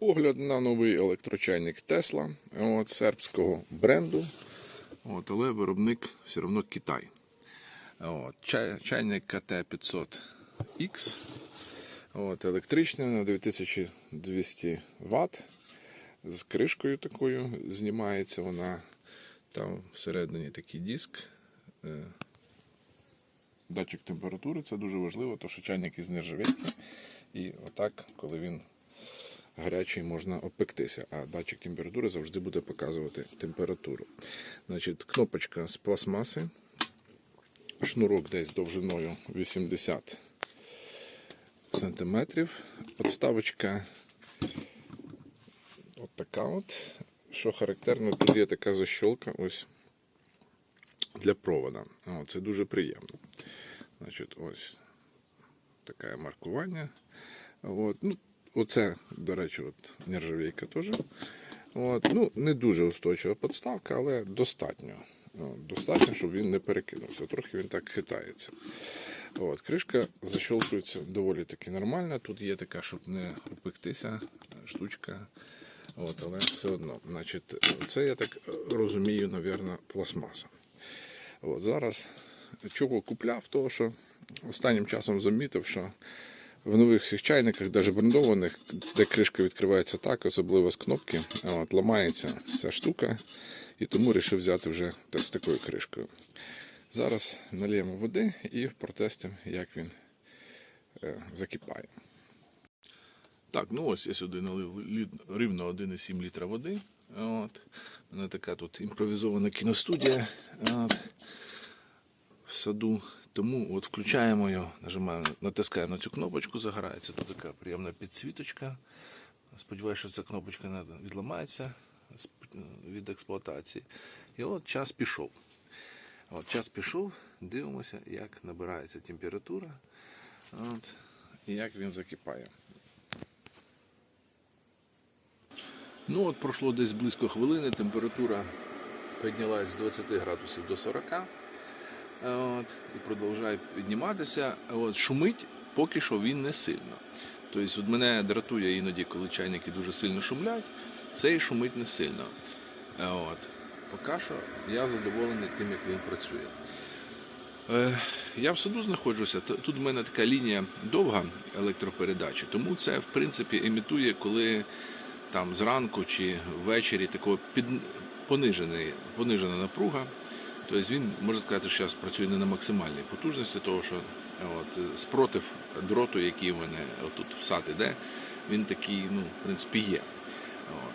Огляд на новий електрочайник Tesla от, сербського бренду, от, але виробник все одно Китай. От, чай, чайник КТ500X. От, електричний на 9200 Вт. З кришкою такою знімається вона. Там всередині такий диск. е, Датчик температури це дуже важливо, тому що чайник із нержавейки. І отак, коли він гарячий, можна обпектися, а датчик температури завжди буде показувати температуру. Значить, кнопочка з пластмаси, шнурок десь довжиною 80 сантиметрів. Подставочка от така от. Що характерно, тут є така защолка ось для провода. О, це дуже приємно. Значить, ось таке маркування. От. Ну, оце, до речі, от нержавійка теж. От. Ну, не дуже устойчива подставка, але достатньо. Достатньо, щоб він не перекинувся. Трохи він так хитається. От, кришка защолкується доволі таки нормально. Тут є така, щоб не опектися, штучка. От, але все одно. Значить, це я так розумію, навірно, пластмаса. От, зараз чого купляв, того що останнім часом замітив, що в нових всіх чайниках, навіть брендованих, де кришка відкривається так, особливо з кнопки, от, ламається ця штука, і тому вирішив взяти вже з такою кришкою. Зараз наліємо води і протестимо, як він е, закипає. Так, ну ось я сюди налив рівно 1,7 літра води. От. У мене така тут імпровізована кіностудія от, саду. Тому от включаємо його, нажимаємо, натискаємо на цю кнопочку, загорається тут така приємна підсвіточка. Сподіваюся, що ця кнопочка не відламається від експлуатації. І от час пішов. От час пішов, дивимося, як набирається температура от, і як він закипає. Ну от пройшло десь близько хвилини, температура піднялась з 20 градусів до 40 от, і продовжує підніматися. От, шумить поки що він не сильно. Тобто от мене дратує іноді, коли чайники дуже сильно шумлять, цей шумить не сильно. Е, От. Поки що я задоволений тим, як він працює. Е, Я в саду знаходжуся. Тут в мене така лінія довга електропередачі, тому це в принципі імітує, коли там зранку чи ввечері такого під понижена напруга. Тобто він можна сказати, що зараз працює не на максимальній потужності, тому що от, спротив дроту, який в мене тут в сад іде, він такий, ну, в принципі, є. От.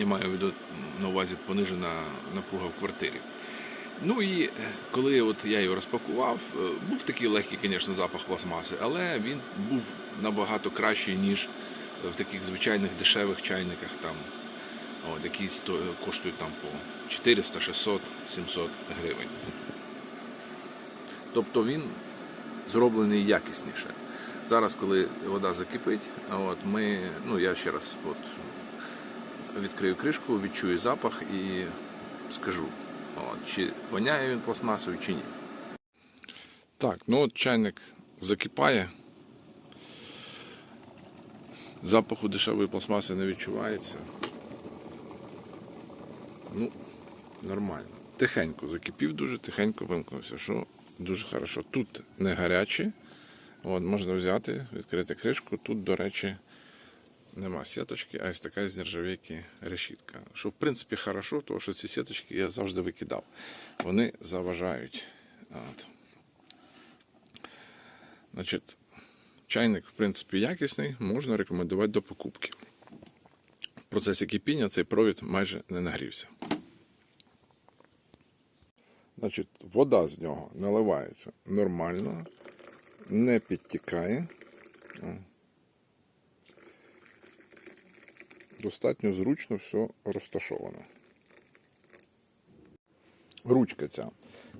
Я маю в виду на увазі понижена напруга в квартирі. Ну і коли от я його розпакував, е, був такий легкий, звісно, запах пластмаси, але він був набагато кращий, ніж в таких звичайних дешевих чайниках, там, от, які сто- коштують там по 400, 600, 700 гривень. Тобто він зроблений якісніше. Зараз, коли вода закипить, от ми, ну я ще раз от, відкрию кришку, відчую запах і скажу, от, чи воняє він пластмасою, чи ні. Так, ну от чайник закипає. Запаху дешевої пластмаси не відчувається. Ну, нормально. Тихенько закипів дуже, тихенько вимкнувся, що дуже хорошо. Тут не гаряче. От, можна взяти, відкрити кришку. Тут, до речі, нема сіточки, а ось така з нержавійки решітка. Що в принципі хорошо, тому що ці сіточки я завжди викидав. Вони заважають. От. Значить, чайник, в принципі, якісний, можна рекомендувати до покупки. Процесі кипіння цей провід майже не нагрівся. Значить, вода з нього наливається нормально, не підтікає. Достатньо зручно все розташовано. Ручка ця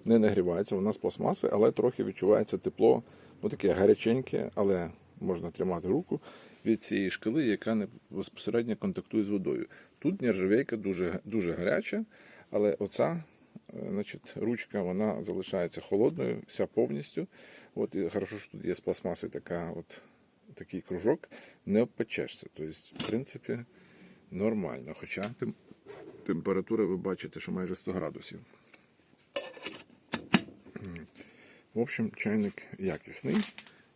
не нагрівається, вона з пластмаси, але трохи відчувається тепло, ну таке гаряченьке, але можна тримати руку від цієї шкали, яка не безпосередньо контактує з водою. Тут нержавейка дуже, дуже гаряча, але оця е, значить, ручка вона залишається холодною, вся повністю. От, і хорошо, що тут є з пластмаси така от такий кружок, не обпечешся. Тобто, в принципі, нормально. Хоча тем, температура, ви бачите, що майже 100 градусів. В общем, чайник якісний.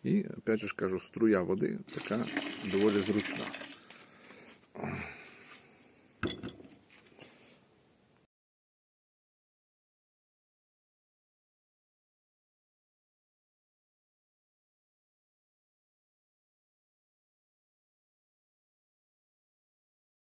І, опять же кажу, струя води така доволі зручна.